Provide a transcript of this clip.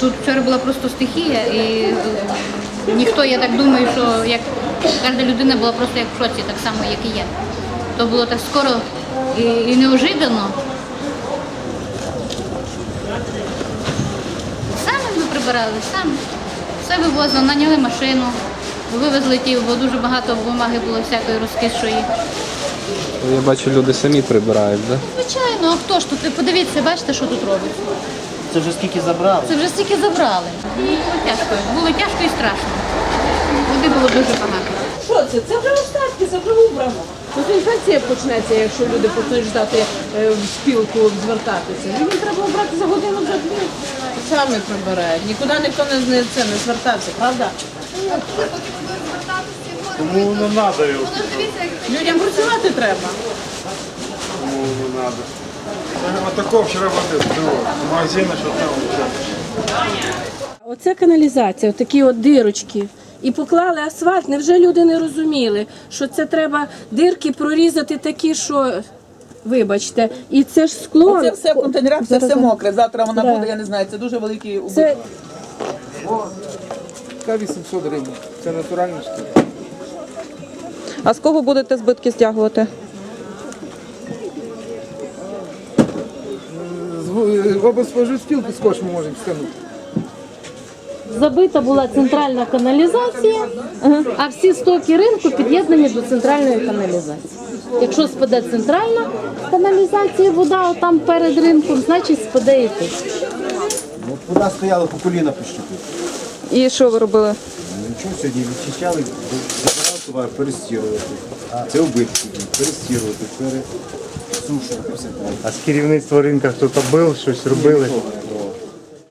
Тут вчора була просто стихія, і е, ніхто, я так думаю, що як кожна людина була просто як в шоці, так само, як і я. То було так скоро і, і неожиданно. Самі ми прибирали, самі. Все вивозили, наняли машину, вивезли ті, бо дуже багато бумаги було всякої розкисшої. Я бачу, люди самі прибирають, да? Звичайно, а хто ж тут? Ви Подивіться, бачите, що тут робить. Це вже скільки забрали. Це вже стільки забрали. І було тяжко. Було тяжко і страшно. Води було дуже багато. Що це? Це вже остатки, це вже убрано. Тут інфекція почнеться, якщо люди почнуть ждати е, в спілку звертатися. Їм треба обрати за годину за дві. Самі прибирають. Нікуди ніхто не, не, це, не звертався, правда? Кому не треба його, Людям працювати треба. кому не треба. Отако вчора води було. В магазині, що там взяти. Оце каналізація, такі от дирочки. І поклали асфальт. Невже люди не розуміли, що це треба дирки прорізати такі, що вибачте, і це ж скло. Це все в контейнерах, це все мокре. Завтра вона Да. буде, я не знаю, це дуже великий убиток. Це Та 800 гривень. Це натуральна штука. А з кого будете збитки стягувати? З облспоживспілки скотч ми можемо стягнути. забита була центральна каналізація, а всі стоки ринку під'єднані до центральної каналізації. Якщо спаде центральна каналізація, вода там перед ринком, значить спаде і тут. Вода стояла по коліна пощупити. І що ви робили? Нічого сьогодні відчищали, забирали товар, перестірувати. Це убитки, перестірувати, пересушувати. все. А з керівництва ринку хтось був, щось робили.